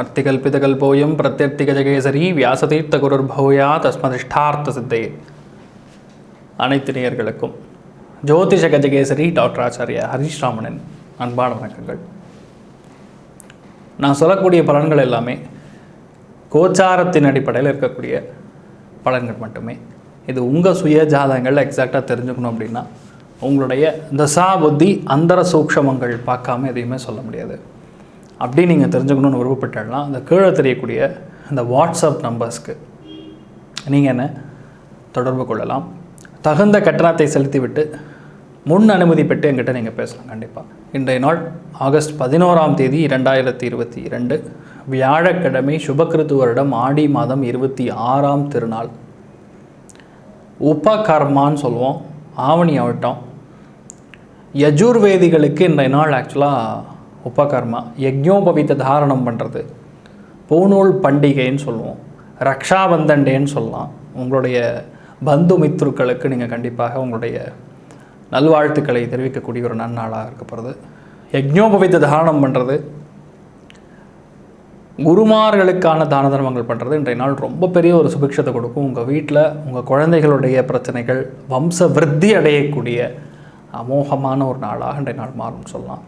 அர்த்திகல்பிதகல்போயம் பிரத்யர்த்திகஜகேசரி வியாசதீர்த்த குருர்பூயா தஸ்மதிஷ்டார்த்த சித்தையே அனைத்து நேயர்களுக்கும் ஜோதிஷ கஜகேசரி டாக்டர் ஆச்சாரியா ஹரீஷ் ராமனின் அன்பான வணக்கங்கள். நான் சொல்லக்கூடிய பலன்கள் எல்லாமே கோச்சாரத்தின் அடிப்படையில் இருக்கக்கூடிய பலன்கள் மட்டுமே. இது உங்கள் சுய ஜாதகங்கள் எக்ஸாக்டாக தெரிஞ்சுக்கணும் அப்படின்னா உங்களுடைய தசா புத்தி அந்தர சூக்ஷமங்கள் பார்க்காம எதையுமே சொல்ல முடியாது. அப்படி நீங்கள் தெரிஞ்சுக்கணும்னு விருப்பப்பட்டா அந்த கீழே தெரியக்கூடிய இந்த வாட்ஸ்அப் நம்பர்ஸ்க்கு நீங்கள் என்ன? தொடர்பு கொள்ளலாம். தகுந்த கட்டணத்தை செலுத்திவிட்டு முன் அனுமதி பெற்று என்கிட்ட நீங்கள் பேசலாம் கண்டிப்பாக இன்றைய நாள் ஆகஸ்ட் பதினோராம் தேதி இரண்டாயிரத்தி இருபத்தி இரண்டு. வியாழக்கிழமை சுபகிருத்து வருடம் ஆடி மாதம் இருபத்தி ஆறாம் திருநாள். உபகர்மான்னு சொல்லுவோம். ஆவணி ஆகட்டும். யஜுர்வேதிகளுக்கு இன்றைய நாள் ஆக்சுவலாக உபகர்மா யஜ்ஞோபவித்த தாரணம் பண்ணுறது பூநூல் பண்டிகைன்னு சொல்லுவோம். ரக்ஷாபந்தன் டேன்னு சொல்லலாம். உங்களுடைய பந்து மித்ருக்களுக்கு நீங்கள் கண்டிப்பாக உங்களுடைய நல்வாழ்த்துக்களை தெரிவிக்கக்கூடிய ஒரு நன்னாளாக இருக்கப்படுறது யஜ்ஞோபவித்த தாரணம் பண்ணுறது குருமார்களுக்கான தான தர்மங்கள் பண்ணுறது இன்றைய நாள் ரொம்ப பெரிய ஒரு சுபிக்ஷத்தை கொடுக்கும். உங்கள் வீட்டில் உங்கள் குழந்தைகளுடைய பிரச்சனைகள் வம்ச விருத்தி அடையக்கூடிய அமோகமான ஒரு நாளாக இன்றைய நாள் மாறும்னு சொல்லலாம்.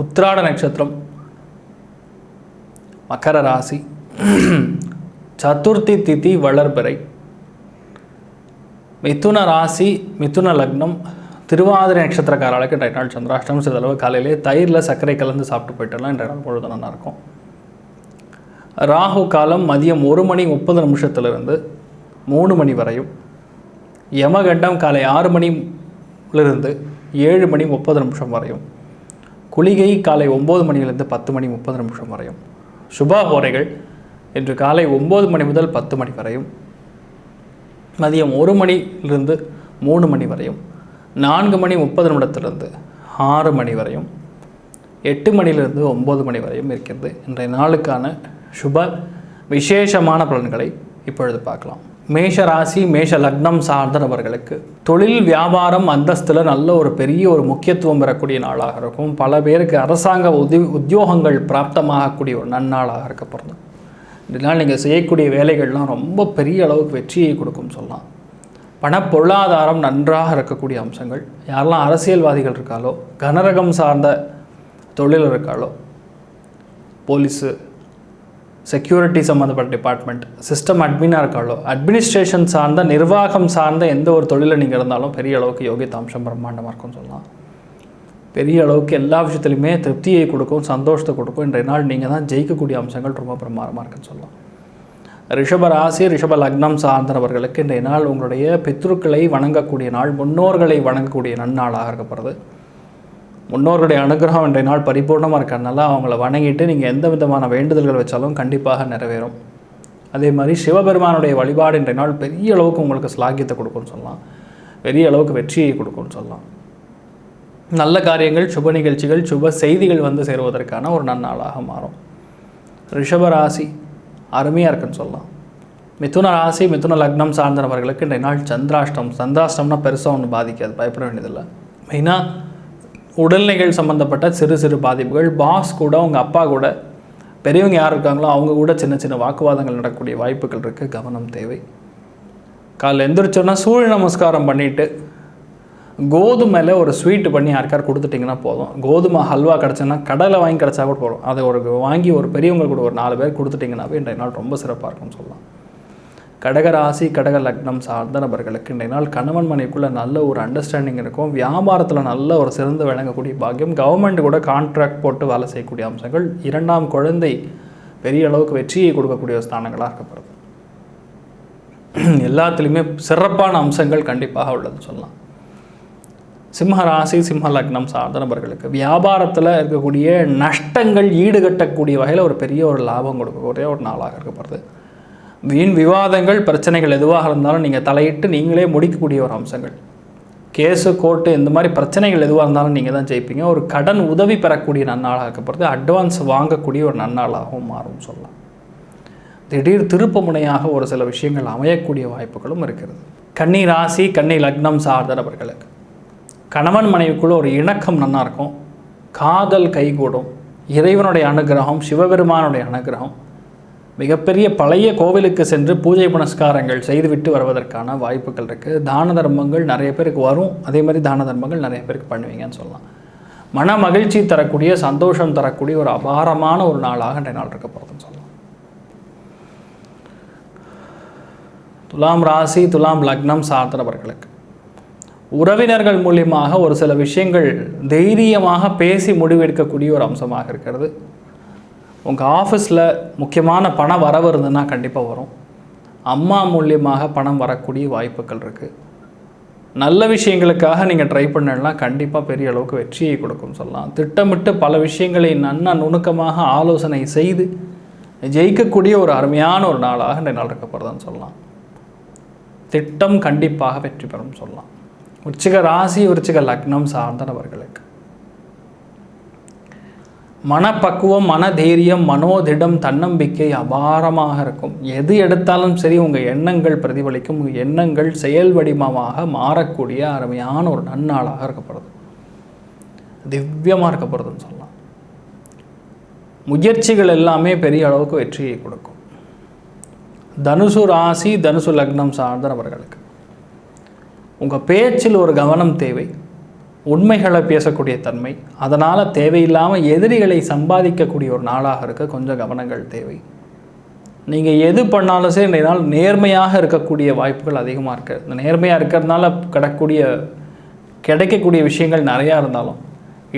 உத்திராட நட்சத்திரம் மகர ராசி சதுர்த்தி திதி வளர்பிறை. மிதுன ராசி மிதுன லக்னம் திருவாதிரை நட்சத்திரக்காரர்களுக்கு இன்றைய நாள் சந்திராஷ்டம் சிறிதளவு காலையிலே தயிரில் சர்க்கரை கலந்து சாப்பிட்டு போயிட்டலாம் இன்றைய நாள் பொழுது நல்லா இருக்கும். ராகு காலம் மதியம் ஒரு மணி முப்பது நிமிஷத்துலேருந்து மூணு மணி வரையும். யமகண்டம் காலை ஆறு மணி மணிலிருந்து ஏழு மணி முப்பது நிமிஷம் வரையும். குளிகை காலை ஒம்பது மணியிலிருந்து பத்து மணி முப்பது நிமிஷம் வரையும். சுபா ஹோரைகள் இன்று காலை ஒம்பது மணி முதல் பத்து மணி வரையும். மதியம் ஒரு மணிலிருந்து மூணு மணி வரையும். நான்கு மணி முப்பது நிமிடத்திலிருந்து ஆறு மணி வரையும். எட்டு மணிலிருந்து ஒம்பது மணி வரையும் இருக்கிறது இன்றைய நாளுக்கான சுப விசேஷமான பலன்களை இப்பொழுது பார்க்கலாம். மேஷ ராசி மேஷ லக்னம் சார்ந்த நபர்களுக்கு தொழில் வியாபாரம் அந்தஸ்தில் நல்ல ஒரு பெரிய ஒரு முக்கியத்துவம் பெறக்கூடிய நாளாக இருக்கும். பல பேருக்கு அரசாங்க உதி உத்தியோகங்கள் பிராப்தமாகக்கூடிய ஒரு நன்னாளாக இருக்க போகிறது இதனால் நீங்கள் செய்யக்கூடிய வேலைகள்லாம் ரொம்ப பெரிய அளவுக்கு வெற்றியை கொடுக்கும் சொல்லலாம். பண பொருளாதாரம் நன்றாக இருக்கக்கூடிய அம்சங்கள். யாரெல்லாம் அரசியல்வாதிகள் இருக்காலோ கனரகம் சார்ந்த தொழில் இருக்காலோ போலீஸு செக்யூரிட்டி சம்மந்தப்பட்ட டிபார்ட்மெண்ட் சிஸ்டம் அட்மினாக இருக்காலோ அட்மினிஸ்ட்ரேஷன் சார்ந்த நிர்வாகம் சார்ந்த எந்த ஒரு தொழிலில் நீங்கள் இருந்தாலும் பெரிய அளவுக்கு யோகித் அம்சம் பிரம்மாண்டமாக இருக்கும்னு சொல்லலாம். பெரிய அளவுக்கு எல்லா விஷயத்துலையுமே திருப்தியை கொடுக்கும் சந்தோஷத்தை கொடுக்கும். இன்றைய நாள் நீங்கள் தான் ஜெயிக்கக்கூடிய அம்சங்கள் ரொம்ப பிரமாதமாக இருக்குன்னு சொல்லலாம். ரிஷப ராசி ரிஷப லக்னம் சார்ந்தவர்களுக்கு இன்றைய நாள் உங்களுடைய பித்ருக்களை வணங்கக்கூடிய நாள் முன்னோர்களை வணங்கக்கூடிய நன்னாளாக இருக்கப்படுறது முன்னோர்களுடைய அனுகிரகம் இன்றைய நாள் பரிபூர்ணமாக இருக்கிறதுனால அவங்கள வணங்கிட்டு நீங்கள் எந்த விதமான வேண்டுதல்கள் வச்சாலும் கண்டிப்பாக நிறைவேறும். அதே மாதிரி சிவபெருமானுடைய வழிபாடு இன்றைய நாள் பெரிய அளவுக்கு உங்களுக்கு ஸ்லாகியத்தை கொடுக்கும்னு சொல்லலாம். பெரிய அளவுக்கு வெற்றியை கொடுக்கும்னு சொல்லலாம். நல்ல காரியங்கள் சுப நிகழ்ச்சிகள் சுப செய்திகள் வந்து சேருவதற்கான ஒரு நன்னாளாக மாறும். ரிஷபராசி அருமையாக இருக்குன்னு சொல்லலாம். மிதுன ராசி மிதுன லக்னம் சார்ந்தவர்களுக்கு இன்றைய நாள் சந்திராஷ்டம். சந்திராஷ்டம்னா பெருசாக ஒன்று பாதிக்காது பயப்பட வேண்டியதில்லை. மெயினாக உடல்நிலைகள் சம்மந்தப்பட்ட சிறு சிறு பாதிப்புகள். பாஸ் கூட அவங்க அப்பா கூட பெரியவங்க யார் இருக்காங்களோ அவங்க கூட சின்ன சின்ன வாக்குவாதங்கள் நடக்கக்கூடிய வாய்ப்புகள் இருக்குது கவனம் தேவை. காலைல எந்திரிச்சோன்னா சூரிய நமஸ்காரம் பண்ணிவிட்டு கோதுமையில் ஒரு ஸ்வீட்டு பண்ணி யாருக்கார் கொடுத்துட்டிங்கன்னா போதும். கோதுமை ஹல்வா கிடச்சுன்னா கடலை வாங்கி கிடச்சா கூட போதும். அதை ஒரு வாங்கி ஒரு பெரியவங்க கூட ஒரு நாலு பேர் கொடுத்துட்டிங்கன்னாவே இன்றைய நாள் ரொம்ப சிறப்பாக இருக்கும்னு சொல்லலாம். கடகராசி கடக லக்னம் சார்ந்த நபர்களுக்கு இன்றைய நாள் கணவன் மனைக்குள்ளே நல்ல ஒரு அண்டர்ஸ்டாண்டிங் இருக்கும். வியாபாரத்தில் நல்ல ஒரு சிறந்து விளங்கக்கூடிய பாக்கியம். கவர்மெண்ட் கூட கான்ட்ராக்ட் போட்டு வேலை செய்யக்கூடிய அம்சங்கள். இரண்டாம் குழந்தை பெரிய அளவுக்கு வெற்றியை கொடுக்கக்கூடிய ஸ்தானங்களாக இருக்கப்படுது. எல்லாத்துலேயுமே சிறப்பான அம்சங்கள் கண்டிப்பாக உள்ளதுன்னு சொல்லலாம். சிம்ம ராசி சிம்ம லக்னம் சார்ந்த நபர்களுக்கு வியாபாரத்தில் இருக்கக்கூடிய நஷ்டங்கள் ஈடுகட்டக்கூடிய வகையில் ஒரு பெரிய ஒரு லாபம் கொடுக்கக்கூடிய ஒரு நாளாக இருக்கப்படுது. வீண் விவாதங்கள் பிரச்சனைகள் எதுவாக இருந்தாலும் நீங்கள் தலையிட்டு நீங்களே முடிக்கக்கூடிய ஒரு அம்சங்கள். கேஸு கோர்ட்டு இந்த மாதிரி பிரச்சனைகள் எதுவாக இருந்தாலும் நீங்கள் தான் ஜெயிப்பீங்க. ஒரு கடன் உதவி பெறக்கூடிய நன்னாளாக இருக்கப்படுது அட்வான்ஸ் வாங்கக்கூடிய ஒரு நன்னாளாகவும் மாறும் சொல்லலாம். திடீர் திருப்பமுனையாக ஒரு சில விஷயங்கள் அமையக்கூடிய வாய்ப்புகளும் இருக்கிறது. கன்னி ராசி கன்னி லக்னம் சார்ந்த நபர்களுக்கு கணவன் மனைவிக்குள்ள ஒரு இணக்கம் நல்லா இருக்கும் காதல் கைகூடும். இறைவனுடைய அனுகிரகம் சிவபெருமானுடைய அனுகிரகம் மிகப்பெரிய பழைய கோவிலுக்கு சென்று பூஜை புனஸ்காரங்கள் செய்துவிட்டு வருவதற்கான வாய்ப்புகள் இருக்குது தான தர்மங்கள் நிறைய பேருக்கு வரும். அதே மாதிரி தான தர்மங்கள் நிறைய பேருக்கு பண்ணுவீங்கன்னு சொல்லலாம். மன மகிழ்ச்சி தரக்கூடிய சந்தோஷம் தரக்கூடிய ஒரு அபாரமான ஒரு நாளாக இன்றைய நாள் இருக்க போகிறதுன்னு சொல்லலாம். துலாம் ராசி துலாம் லக்னம் சார்ந்தவர்களுக்கு. உறவினர்கள் மூலியமாக ஒரு சில விஷயங்கள் தைரியமாக பேசி முடிவெடுக்கக்கூடிய ஒரு அம்சமாக இருக்கிறது. உங்கள் ஆஃபீஸில் முக்கியமான பண வரவு இருந்ததுன்னா கண்டிப்பாக வரும். அம்மா மூலியமாக பணம் வரக்கூடிய வாய்ப்புகள் இருக்குது நல்ல விஷயங்களுக்காக நீங்கள் ட்ரை பண்ணலாம் கண்டிப்பாக பெரிய அளவுக்கு வெற்றியை கொடுக்கும் சொல்லலாம். திட்டமிட்டு பல விஷயங்களை நன்னா நுணுக்கமாக ஆலோசனை செய்து ஜெயிக்கக்கூடிய ஒரு அருமையான ஒரு நாளாக இந்த நாள் இருக்க போகிறதான்னு சொல்லலாம். திட்டம் கண்டிப்பாக வெற்றி பெறும் சொல்லலாம். உச்சிக ராசி உச்சிக லக்னம் சார்ந்த நபர்களுக்கு மனப்பக்குவம் மனதைரியம் மனோதிடம் தன்னம்பிக்கை அபாரமாக இருக்கும். எது எடுத்தாலும் சரி உங்கள் எண்ணங்கள் பிரதிபலிக்கும். உங்கள் எண்ணங்கள் செயல் வடிவமாக மாறக்கூடிய அருமையான ஒரு நன்னாளாக இருக்கப்படுது திவ்யமாக இருக்கப்படுதுன்னு சொல்லலாம். முயற்சிகள் எல்லாமே பெரிய அளவுக்கு வெற்றியை கொடுக்கும். தனுசு ராசி தனுசு லக்னம் சார்ந்த நபர்களுக்கு உங்கள் பேச்சில் ஒரு கவனம் தேவை. உண்மைகளை பேசக்கூடிய தன்மை அதனால் தேவையில்லாமல் எதிரிகளை சம்பாதிக்கக்கூடிய ஒரு நாளாக இருக்க கொஞ்சம் கவனங்கள் தேவை. நீங்கள் எது பண்ணாலும் சரி இந்த நாள் நேர்மையாக இருக்கக்கூடிய வாய்ப்புகள் அதிகமாக இருக்குது இந்த நேர்மையாக இருக்கிறதுனால கிடக்கூடிய கிடைக்கக்கூடிய விஷயங்கள் நிறையா இருந்தாலும்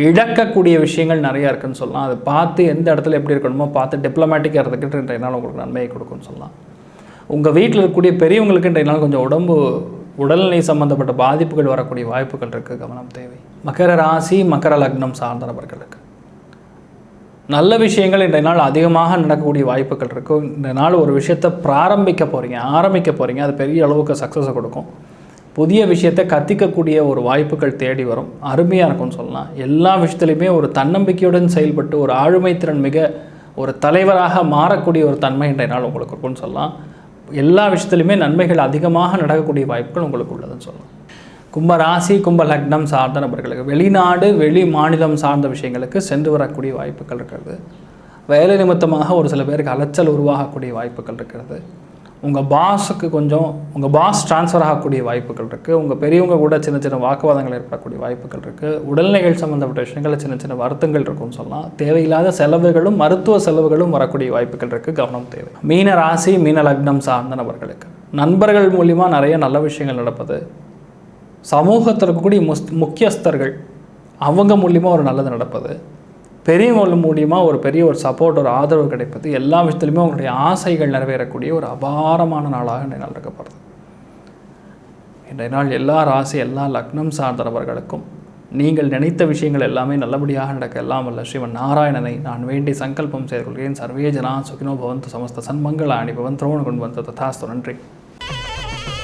இழக்கக்கூடிய விஷயங்கள் நிறையா இருக்குதுன்னு சொல்லலாம். அதை பார்த்து எந்த இடத்துல எப்படி இருக்கணுமோ பார்த்து டிப்ளமேட்டிக்காக இருந்துக்கிட்டு இன்றைய நாள் உங்களுக்கு நன்மையை கொடுக்கும்னு சொல்லலாம். உங்கள் வீட்டில் இருக்கக்கூடிய பெரியவங்களுக்கு இன்றைய நாள் கொஞ்சம் உடம்பு உடல்நிலை சம்பந்தப்பட்ட பாதிப்புகள் வரக்கூடிய வாய்ப்புகள் இருக்குது கவனம் தேவை. மகர ராசி மகர லக்னம் சார்ந்த நபர்களுக்கு நல்ல விஷயங்கள் இன்றைய நாள் அதிகமாக நடக்கக்கூடிய வாய்ப்புகள் இருக்கும் இந்த நாள் ஒரு விஷயத்தை பிராரம்பிக்க போகிறீங்க ஆரம்பிக்க போகிறீங்க அது பெரிய அளவுக்கு சக்ஸஸை கொடுக்கும். புதிய விஷயத்தை கத்திக்கக்கூடிய ஒரு வாய்ப்புகள் தேடி வரும். அருமையாக இருக்கும்னு சொல்லலாம். எல்லா விஷயத்துலையுமே ஒரு தன்னம்பிக்கையுடன் செயல்பட்டு ஒரு ஆளுமைத்திறன் மிக ஒரு தலைவராக மாறக்கூடிய ஒரு தன்மை இன்றைய நாள் உங்களுக்கு இருக்கும்னு சொல்லலாம். எல்லா விஷயத்துலையுமே நன்மைகள் அதிகமாக நடக்கக்கூடிய வாய்ப்புகள் உங்களுக்கு உள்ளதுன்னு சொல்லலாம். கும்ப ராசி கும்ப லக்னம் சார்ந்த நபர்களுக்கு வெளிநாடு வெளி மாநிலம் சார்ந்த விஷயங்களுக்கு சென்று வரக்கூடிய வாய்ப்புகள் இருக்கிறது. வேலை நிமித்தமாக ஒரு சில பேருக்கு அலைச்சல் உருவாகக்கூடிய வாய்ப்புகள் இருக்கிறது. உங்கள் பாஸுக்கு கொஞ்சம் உங்கள் பாஸ் ட்ரான்ஸ்ஃபர் ஆகக்கூடிய வாய்ப்புகள் இருக்குது உங்கள் பெரியவங்க கூட சின்ன சின்ன வாக்குவாதங்கள் ஏற்படக்கூடிய வாய்ப்புகள் இருக்குது உடல்நிலைகள் சம்மந்தப்பட்ட விஷயங்களில் சின்ன சின்ன வருத்தங்கள் இருக்கும்னு சொல்லலாம். தேவையில்லாத செலவுகளும் மருத்துவ செலவுகளும் வரக்கூடிய வாய்ப்புகள் இருக்குது கவனம் தேவை. மீன ராசி மீன லக்னம் சார்ந்த நபர்களுக்கு. நண்பர்கள் மூலிமா நிறைய நல்ல விஷயங்கள் நடப்பது. சமூகத்தில் இருக்கக்கூடிய முஸ் முக்கியஸ்தர்கள். அவங்க மூலியமாக ஒரு நல்லது நடப்பது. பெரியவங்க மூலியமாக ஒரு பெரிய ஒரு சப்போர்ட் ஒரு ஆதரவு கிடைப்பது எல்லா விஷயத்துலையுமே அவங்களுடைய ஆசைகள் நிறைவேறக்கூடிய ஒரு அபாரமான நாளாக இன்றைய நாள் இருக்கப்படுது. இன்றைய நாள் எல்லா ராசி எல்லா லக்னம் சார்ந்தவர்களுக்கும் நீங்கள் நினைத்த விஷயங்கள் எல்லாமே நல்லபடியாக நடக்க எல்லாம் வல்ல. ஸ்ரீமன் நாராயணனை நான் வேண்டி சங்கல்பம் செய்து கொள்கிறேன். சர்வேஜனா சுகினோ பவந்து சமஸ்த சன்மங்களாணி பவன் திரோண கொண்டு வந்த ததாஸ்து நன்றி.